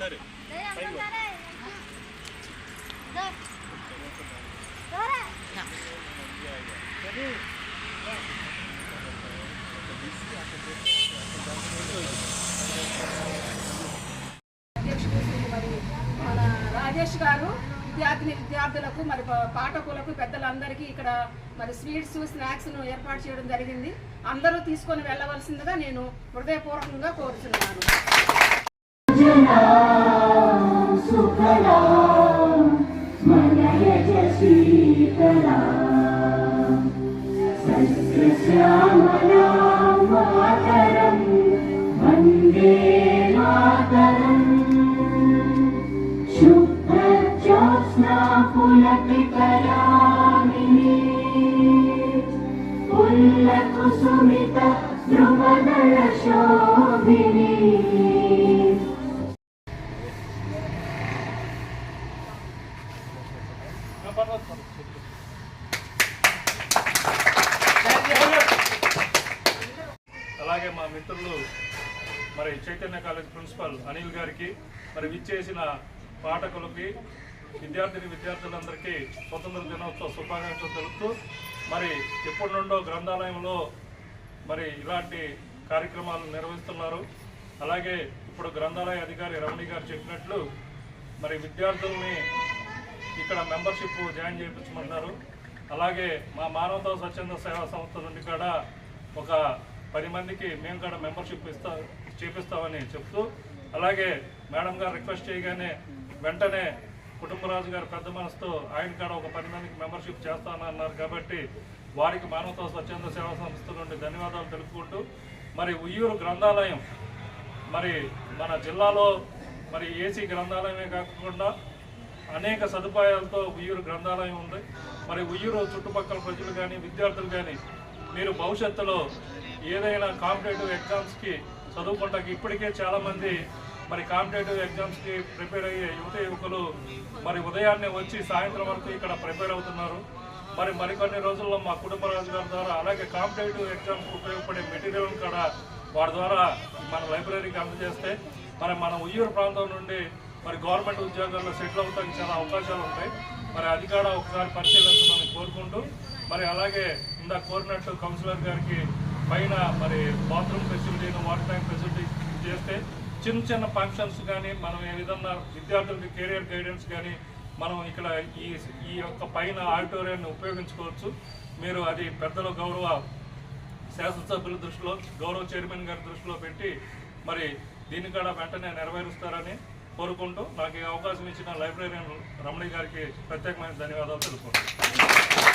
ఒకసారి మరి మన రాజేష్ గారు విద్యార్థిని విద్యార్థులకు మరి పాఠకులకు పెద్దలందరికీ ఇక్కడ మరి స్వీట్స్ స్నాక్స్ను ఏర్పాటు చేయడం జరిగింది. అందరూ తీసుకొని వెళ్ళవలసిందిగా నేను హృదయపూర్వకంగా కోరుతున్నాను शीतलामतर पङ्गे मातरम् शुप्रजाना पुलिप सुमिता दृपदशा అలాగే మా మిత్రులు మరి చైతన్య కాలేజ్ ప్రిన్సిపల్ అనిల్ గారికి మరి విచ్చేసిన పాఠకులకి విద్యార్థిని విద్యార్థులందరికీ స్వతంత్ర దినోత్సవ శుభాకాంక్షలు తెలుపుతూ మరి ఎప్పటి నుండో గ్రంథాలయంలో మరి ఇలాంటి కార్యక్రమాలు నిర్వహిస్తున్నారు. అలాగే ఇప్పుడు గ్రంథాలయ అధికారి రమణి గారు చెప్పినట్లు మరి విద్యార్థుల్ని ఇక్కడ మెంబర్షిప్ జాయిన్ చేయించమన్నారు. అలాగే మా మానవతా స్వచ్ఛంద సేవా సంస్థ నుండి కూడా ఒక పది మందికి మేము కూడా మెంబర్షిప్ ఇస్తా చేపిస్తామని చెప్తూ అలాగే మేడం గారు రిక్వెస్ట్ చేయగానే వెంటనే కుటుంబరాజు గారు పెద్ద మనసుతో ఆయన కూడా ఒక పది మందికి మెంబర్షిప్ చేస్తానన్నారు కాబట్టి వారికి మానవతా స్వచ్ఛంద సేవా సంస్థ నుండి ధన్యవాదాలు తెలుపుకుంటూ మరి ఉయ్యూరు గ్రంథాలయం మరి మన జిల్లాలో మరి ఏసీ గ్రంథాలయమే కాకుండా అనేక సదుపాయాలతో ఉయ్యూరు గ్రంథాలయం ఉంది. మరి ఉయ్యూరు చుట్టుపక్కల ప్రజలు కానీ విద్యార్థులు కానీ మీరు భవిష్యత్తులో ఏదైనా కాంపిటేటివ్ ఎగ్జామ్స్కి చదువుకుంటాకి ఇప్పటికే చాలామంది మరి కాంపిటేటివ్ ఎగ్జామ్స్కి ప్రిపేర్ అయ్యే యువత యువకులు మరి ఉదయాన్నే వచ్చి సాయంత్రం వరకు ఇక్కడ ప్రిపేర్ అవుతున్నారు. మరి మరికొన్ని రోజుల్లో మా కుటుంబ రాజుగారి ద్వారా అలాగే కాంపిటేటివ్ ఎగ్జామ్స్కి ఉపయోగపడే మెటీరియల్ కూడా వారి ద్వారా మన లైబ్రరీకి అందజేస్తే మరి మన ఉయ్యూరు ప్రాంతం నుండి మరి గవర్నమెంట్ ఉద్యోగాల్లో సెటిల్ అవడానికి చాలా అవకాశాలు ఉంటాయి. మరి అది కూడా ఒకసారి పరిశీలించమని కోరుకుంటూ మరి అలాగే ఇందాక కోరినట్టు కౌన్సిలర్ గారికి పైన మరి బాత్రూమ్ ఫెసిలిటీని వాటర్ ట్యాంక్ ఫెసిలిటీ చేస్తే చిన్న చిన్న ఫంక్షన్స్ కానీ మనం ఏ విధంగా విద్యార్థులకి కెరియర్ గైడెన్స్ కానీ మనం ఇక్కడ ఈ ఈ యొక్క పైన ఆడిటోరియాన్ని ఉపయోగించుకోవచ్చు. మీరు అది పెద్దల గౌరవ శాసనసభ్యుల దృష్టిలో గౌరవ చైర్మన్ గారి దృష్టిలో పెట్టి మరి దీన్ని కూడా వెంటనే నెరవేరుస్తారని కోరుకుంటూ నాకు ఈ అవకాశం ఇచ్చిన లైబ్రరీయన్ రమణి గారికి ప్రత్యేకమైన ధన్యవాదాలు తెలుపుకుంటున్నాను.